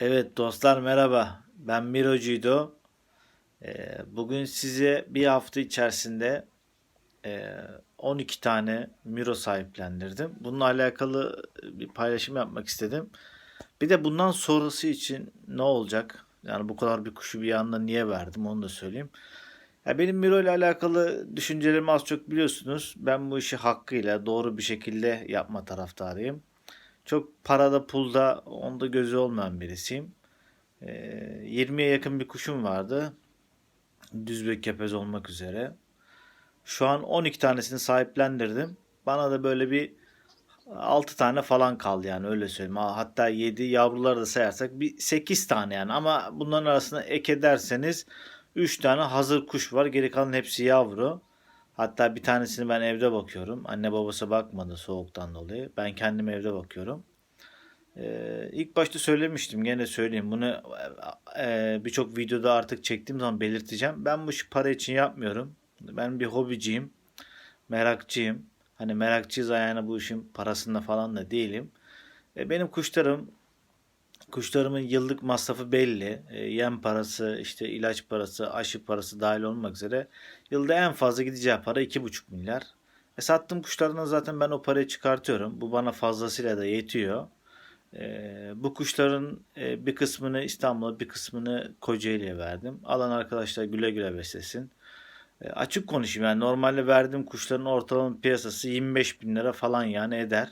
Evet dostlar merhaba. Ben Miro Cido. Ee, Bugün size bir hafta içerisinde e, 12 tane Miro sahiplendirdim. Bununla alakalı bir paylaşım yapmak istedim. Bir de bundan sonrası için ne olacak? Yani bu kadar bir kuşu bir anda niye verdim onu da söyleyeyim. Ya benim Miro ile alakalı düşüncelerimi az çok biliyorsunuz. Ben bu işi hakkıyla doğru bir şekilde yapma taraftarıyım. Çok parada pulda onda gözü olmayan birisiyim. Ee, 20'ye yakın bir kuşum vardı. Düzbek kepez olmak üzere. Şu an 12 tanesini sahiplendirdim. Bana da böyle bir 6 tane falan kaldı yani öyle söyleyeyim. Ha, Hatta 7 yavruları da sayarsak bir 8 tane yani. Ama bunların arasına ek ederseniz 3 tane hazır kuş var. Geri kalan hepsi yavru. Hatta bir tanesini ben evde bakıyorum. Anne babası bakmadı soğuktan dolayı. Ben kendim evde bakıyorum. Ee, ilk başta söylemiştim gene söyleyeyim bunu e, birçok videoda artık çektiğim zaman belirteceğim. Ben bu işi para için yapmıyorum. Ben bir hobiciyim, merakçıyım. Hani merakçıyız ayağına bu işin parasında falan da değilim. E, benim kuşlarım, kuşlarımın yıllık masrafı belli. E, yem parası, işte ilaç parası, aşı parası dahil olmak üzere yılda en fazla gideceği para 2,5 milyar. E, sattığım kuşlardan zaten ben o parayı çıkartıyorum. Bu bana fazlasıyla da yetiyor. Ee, bu kuşların e, bir kısmını İstanbul'a bir kısmını Kocaeli'ye verdim. Alan arkadaşlar güle güle beslesin. E, açık konuşayım yani normalde verdiğim kuşların ortalama piyasası 25 bin lira falan yani eder.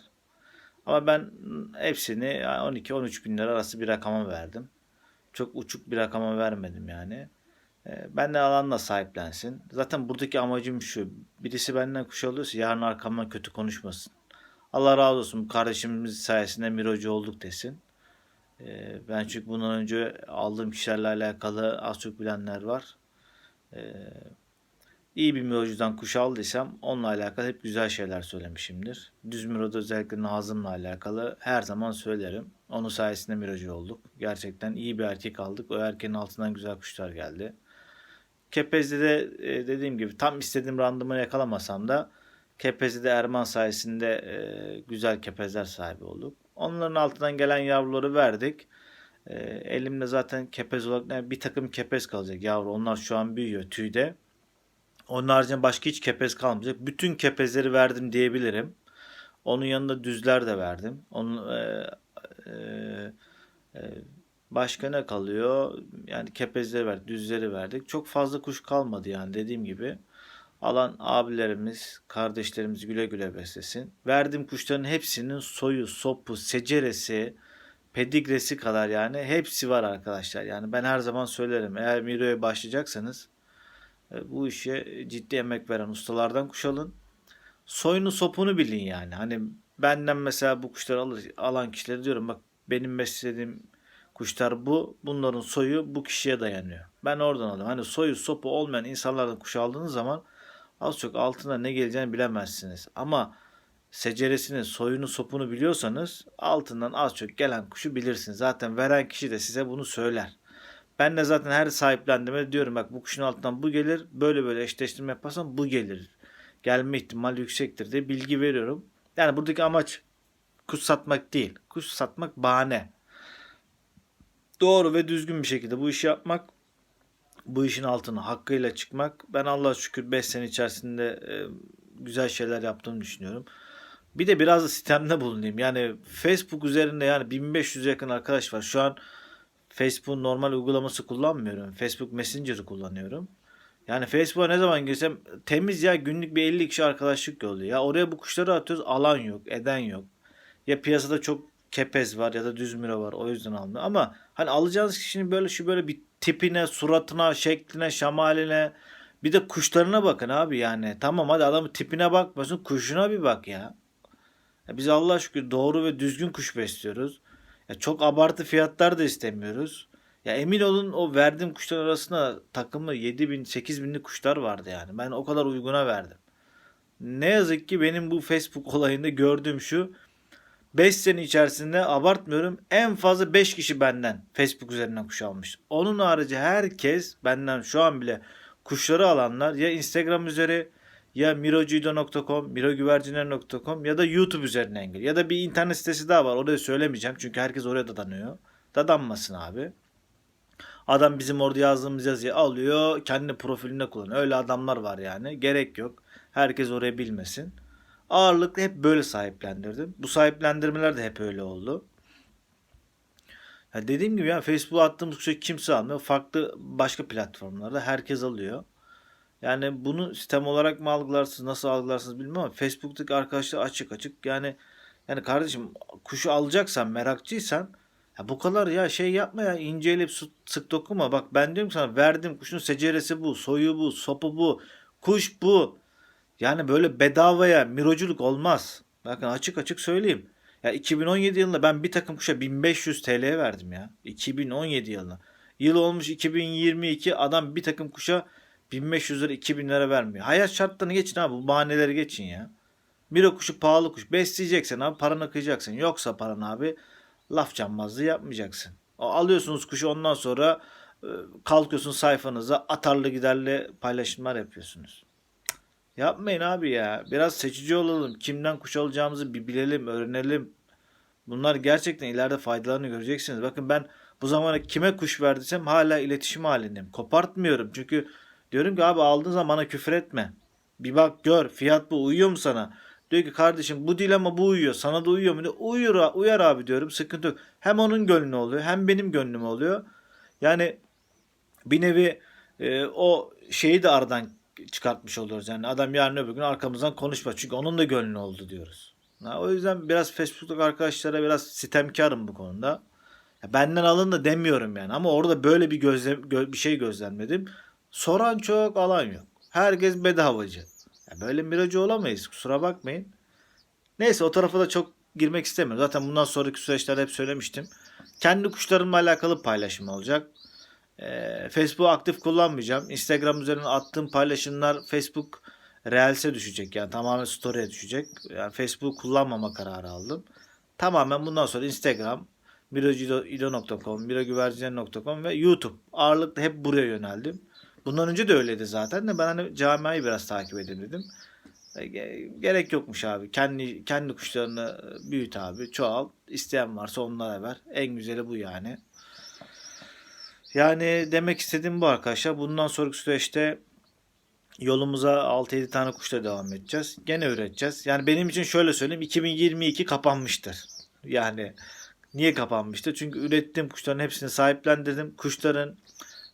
Ama ben hepsini 12-13 bin lira arası bir rakama verdim. Çok uçuk bir rakama vermedim yani. E, ben de alanla sahiplensin. Zaten buradaki amacım şu. Birisi benden kuş alıyorsa yarın arkamdan kötü konuşmasın. Allah razı olsun kardeşimiz sayesinde mirocu olduk desin. Ee, ben çünkü bundan önce aldığım kişilerle alakalı az çok bilenler var. İyi bir mirocudan kuş aldıysam onunla alakalı hep güzel şeyler söylemişimdir. Düz miroda özellikle Nazım'la alakalı her zaman söylerim. Onun sayesinde mirocu olduk. Gerçekten iyi bir erkek aldık. O erkeğin altından güzel kuşlar geldi. Kepez'de de dediğim gibi tam istediğim randımanı yakalamasam da Kepezi'de Erman sayesinde e, güzel kepezler sahibi olduk. Onların altından gelen yavruları verdik. E, elimde zaten kepez olarak bir takım kepez kalacak yavru. Onlar şu an büyüyor tüyde. Onun haricinde başka hiç kepez kalmayacak. Bütün kepezleri verdim diyebilirim. Onun yanında düzler de verdim. Onun e, e, e, başka ne kalıyor? Yani kepezleri verdik, düzleri verdik. Çok fazla kuş kalmadı yani dediğim gibi. Alan abilerimiz, kardeşlerimiz güle güle beslesin. Verdiğim kuşların hepsinin soyu, sopu, seceresi, pedigresi kadar yani hepsi var arkadaşlar. Yani ben her zaman söylerim eğer Miro'ya başlayacaksanız bu işe ciddi emek veren ustalardan kuş alın. Soyunu sopunu bilin yani. Hani benden mesela bu kuşları alır, alan kişilere diyorum bak benim beslediğim kuşlar bu. Bunların soyu bu kişiye dayanıyor. Ben oradan alıyorum. Hani soyu sopu olmayan insanlardan kuş aldığınız zaman az çok altında ne geleceğini bilemezsiniz. Ama seceresini, soyunu, sopunu biliyorsanız altından az çok gelen kuşu bilirsiniz. Zaten veren kişi de size bunu söyler. Ben de zaten her sahiplendiğimde diyorum bak bu kuşun altından bu gelir. Böyle böyle eşleştirme yaparsam bu gelir. Gelme ihtimali yüksektir diye bilgi veriyorum. Yani buradaki amaç kuş satmak değil. Kuş satmak bahane. Doğru ve düzgün bir şekilde bu işi yapmak bu işin altına hakkıyla çıkmak. Ben Allah şükür 5 sene içerisinde e, güzel şeyler yaptığımı düşünüyorum. Bir de biraz da sistemde bulunayım. Yani Facebook üzerinde yani 1500 yakın arkadaş var. Şu an Facebook normal uygulaması kullanmıyorum. Facebook Messenger'ı kullanıyorum. Yani Facebook'a ne zaman girsem temiz ya günlük bir 50 kişi arkadaşlık yolluyor. Ya oraya bu kuşları atıyoruz alan yok, eden yok. Ya piyasada çok kepez var ya da düz miro var o yüzden almıyor. Ama hani alacağınız kişinin böyle şu böyle bir tipine, suratına, şekline, şamaline bir de kuşlarına bakın abi yani. Tamam hadi adamın tipine bakmasın kuşuna bir bak ya. ya biz Allah şükür doğru ve düzgün kuş besliyoruz. Ya çok abartı fiyatlar da istemiyoruz. Ya emin olun o verdiğim kuşlar arasında takımı 7 bin 8 binlik kuşlar vardı yani. Ben o kadar uyguna verdim. Ne yazık ki benim bu Facebook olayında gördüğüm şu 5 sene içerisinde abartmıyorum en fazla 5 kişi benden Facebook üzerinden kuş almış. Onun harici herkes benden şu an bile kuşları alanlar ya Instagram üzeri ya mirocuido.com, mirogüvercinler.com ya da YouTube üzerinden geliyor. Ya da bir internet sitesi daha var. Orada söylemeyeceğim çünkü herkes oraya da danıyor. Dadanmasın abi. Adam bizim orada yazdığımız yazıyı alıyor, kendi profiline kullanıyor. Öyle adamlar var yani. Gerek yok. Herkes oraya bilmesin. Ağırlıklı hep böyle sahiplendirdim. Bu sahiplendirmeler de hep öyle oldu. Ya dediğim gibi ya Facebook'a attığımız şey kimse almıyor. Farklı başka platformlarda herkes alıyor. Yani bunu sistem olarak mı algılarsınız, nasıl algılarsınız bilmiyorum ama Facebook'taki arkadaşlar açık açık yani yani kardeşim kuşu alacaksan, merakçıysan ya bu kadar ya şey yapma ya inceleyip sık dokuma. Bak ben diyorum sana verdim kuşun seceresi bu, soyu bu, sopu bu, kuş bu. Yani böyle bedavaya miroculuk olmaz. Bakın açık açık söyleyeyim. Ya 2017 yılında ben bir takım kuşa 1500 TL verdim ya. 2017 yılında. Yıl olmuş 2022 adam bir takım kuşa 1500 lira 2000 lira vermiyor. Hayat şartlarını geçin abi bu bahaneleri geçin ya. Miro kuşu pahalı kuş. Besleyeceksin abi paranı kıyacaksın. Yoksa paran abi laf cambazlığı yapmayacaksın. Alıyorsunuz kuşu ondan sonra e, kalkıyorsun sayfanıza atarlı giderli paylaşımlar yapıyorsunuz. Yapmayın abi ya. Biraz seçici olalım. Kimden kuş alacağımızı bir bilelim, öğrenelim. Bunlar gerçekten ileride faydalarını göreceksiniz. Bakın ben bu zamana kime kuş verdiysem hala iletişim halindeyim. Kopartmıyorum. Çünkü diyorum ki abi aldığın zaman bana küfür etme. Bir bak gör fiyat bu uyuyor mu sana? Diyor ki kardeşim bu değil ama bu uyuyor. Sana da uyuyor mu? Diyor. Uyur, uyar abi diyorum. Sıkıntı yok. Hem onun gönlü oluyor hem benim gönlüm oluyor. Yani bir nevi e, o şeyi de aradan çıkartmış oluyoruz. Yani adam yarın öbür gün arkamızdan konuşma. Çünkü onun da gönlü oldu diyoruz. Ha, o yüzden biraz Facebook'taki arkadaşlara biraz sitemkarım bu konuda. Ya benden alın da demiyorum yani. Ama orada böyle bir gözlem, gö- bir şey gözlemledim. Soran çok, alan yok. Herkes bedavacı. Ya böyle miracı olamayız. Kusura bakmayın. Neyse o tarafa da çok girmek istemiyorum. Zaten bundan sonraki süreçlerde hep söylemiştim. Kendi kuşlarımla alakalı paylaşım olacak. Ee, Facebook'u aktif kullanmayacağım. Instagram üzerinden attığım paylaşımlar Facebook Reels'e düşecek. Yani tamamen story'e düşecek. Yani Facebook kullanmama kararı aldım. Tamamen bundan sonra Instagram, mirogido.com, mirogüvercinen.com ve YouTube. Ağırlıklı hep buraya yöneldim. Bundan önce de öyleydi zaten de ben hani camiayı biraz takip edeyim dedim. E, ge- Gerek yokmuş abi. Kendi kendi kuşlarını büyüt abi. Çoğalt. İsteyen varsa onlara ver. En güzeli bu yani. Yani demek istediğim bu arkadaşlar. Bundan sonraki süreçte yolumuza 6-7 tane kuşla devam edeceğiz. Gene üreteceğiz. Yani benim için şöyle söyleyeyim. 2022 kapanmıştır. Yani niye kapanmıştır? Çünkü ürettiğim kuşların hepsini sahiplendirdim. Kuşların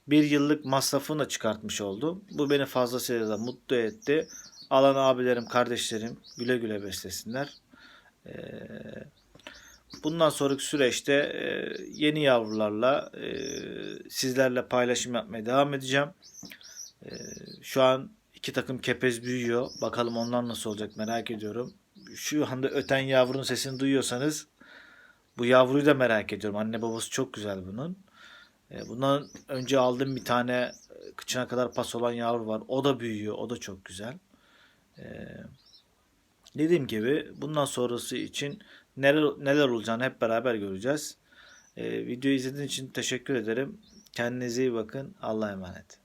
bir yıllık masrafını da çıkartmış oldum. Bu beni fazlasıyla da mutlu etti. Alan abilerim, kardeşlerim güle güle beslesinler. Ee, bundan sonraki süreçte e, yeni yavrularla e, sizlerle paylaşım yapmaya devam edeceğim. E, şu an iki takım kepez büyüyor. Bakalım onlar nasıl olacak merak ediyorum. Şu anda öten yavrunun sesini duyuyorsanız bu yavruyu da merak ediyorum. Anne babası çok güzel bunun. E, Bundan önce aldığım bir tane e, kıçına kadar pas olan yavru var. O da büyüyor. O da çok güzel. E, dediğim gibi bundan sonrası için neler neler olacağını hep beraber göreceğiz. Videoyu izlediğiniz için teşekkür ederim. Kendinize iyi bakın. Allah'a emanet.